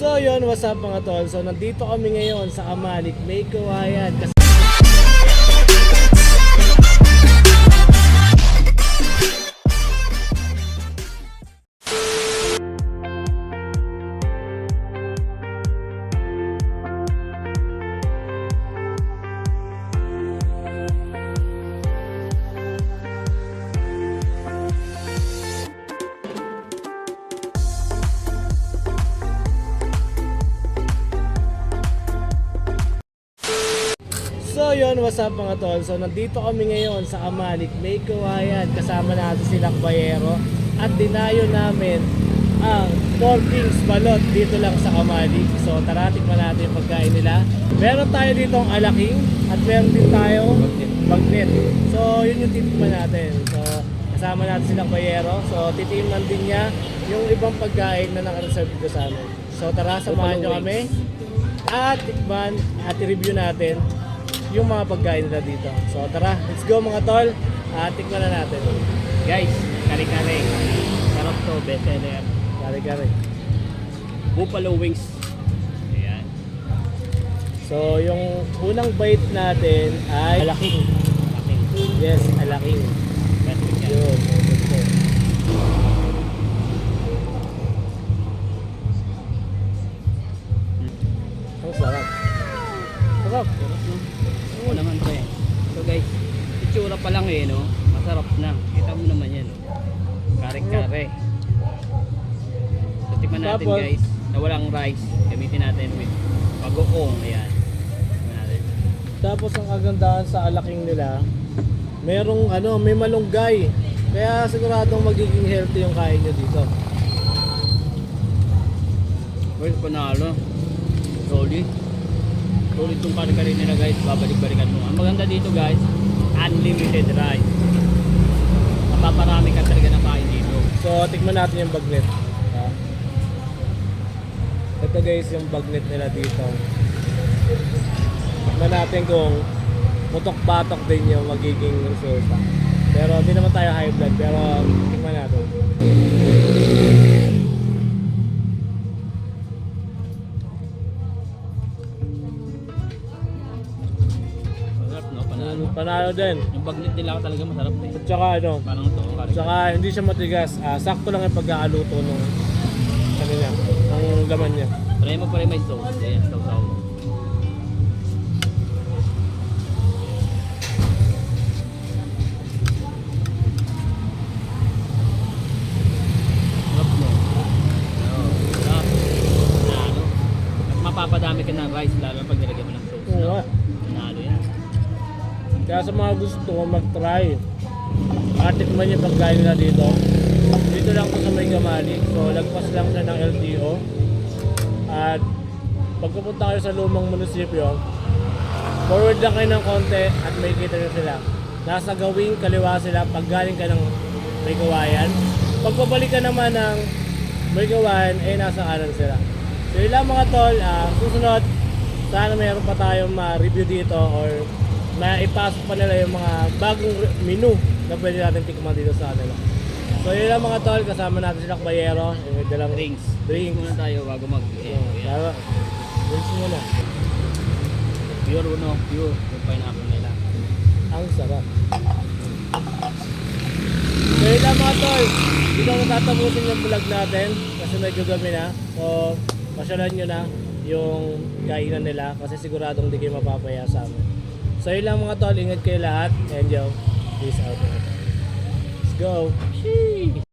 So yun, what's up mga tol? So nandito kami ngayon sa Amalik, May Kawayan. Kasi So yun, what's up mga tol? So nandito kami ngayon sa Amalik, May Kawayan. Kasama natin si Lakbayero. At dinayo namin ang Four Kings Balot dito lang sa Amalik. So tara, tikman natin yung pagkain nila. Meron tayo dito ang alaking at meron din tayo bagnet. So yun yung titikman natin. So kasama natin si Lakbayero. So titimnan din niya yung ibang pagkain na nakareserve dito sa amin. So tara, samahan nyo kami at tikman at i-review natin yung mga pagkain nila dito. So tara, let's go mga tol. At tikman na natin. Guys, kare-kare. Sarap to, bestseller. Kare-kare. Buffalo wings. Ayan. So yung unang bite natin ay alaking. Akin. Yes, alaking. Yan. Yun. Oo naman to eh. So guys, itsura pa lang eh no. Masarap na. Kita mo naman yan no. Kare-kare. So tikman natin Tapos- guys. Na walang rice. Gamitin natin with pag-uong. Ayan. Tapos ang kagandahan sa alaking nila, merong ano, may malunggay. Kaya siguradong magiging healthy yung kain nyo dito. Guys, panalo. Solid. Solid tong kare-kare nila guys. Babalik-balikan mo. Ang maganda dito guys, unlimited rice. Mapaparami ka talaga ng kain dito. So, tikman natin yung bagnet. Ah. Ito guys, yung bagnet nila dito. Tikman natin kung mutok-batok din yung magiging resulta. Pero hindi naman tayo high blood, pero tikman natin. Panalo. Din. Yung bagnet nila talaga masarap eh. At saka ano, Parang ito, ang kare Saka hindi siya matigas. Ah, sakto lang yung pag-aaluto nung ano niya, ng laman niya. Try mo pa rin may sauce. Ayan, sauce mo. Sarap no? Oo, sarap. At mapapadami ka ng rice lalo pag nilagyan mo ng sauce. Oo no? nga. Yan. Kaya sa mga gusto mag-try, at tikman yung pagkain nila dito. Dito lang to sa may Gamali. So, lagpas lang siya ng LTO. At pagpupunta kayo sa lumang munisipyo, forward lang kayo ng konti at may kita nyo sila. Nasa gawing kaliwa sila pag galing ka ng may kawayan. Pag pabalik ka naman ng may kawayan, eh nasa kanan sila. So yun lang mga tol, Ah, susunod, sana mayroon pa tayong ma-review dito or maipasok pa nila yung mga bagong menu na pwede natin tikman dito sa kanila. So yun lang mga tol, kasama natin si Lakbayero, yung dalang Drinks. Drinks. muna tayo bago mag... Eh, tara. Drinks muna. Pure no, pure. Yung pineapple nila. Ang sarap. So yun lang mga tol, dito ko tatapusin yung vlog natin kasi medyo gabi na. So, pasyalan nyo na yung kainan nila kasi siguradong di kayo mapapaya sa amin. So yun lang mga tol, ingat kayo lahat and yo, peace out. Let's go! Sheesh.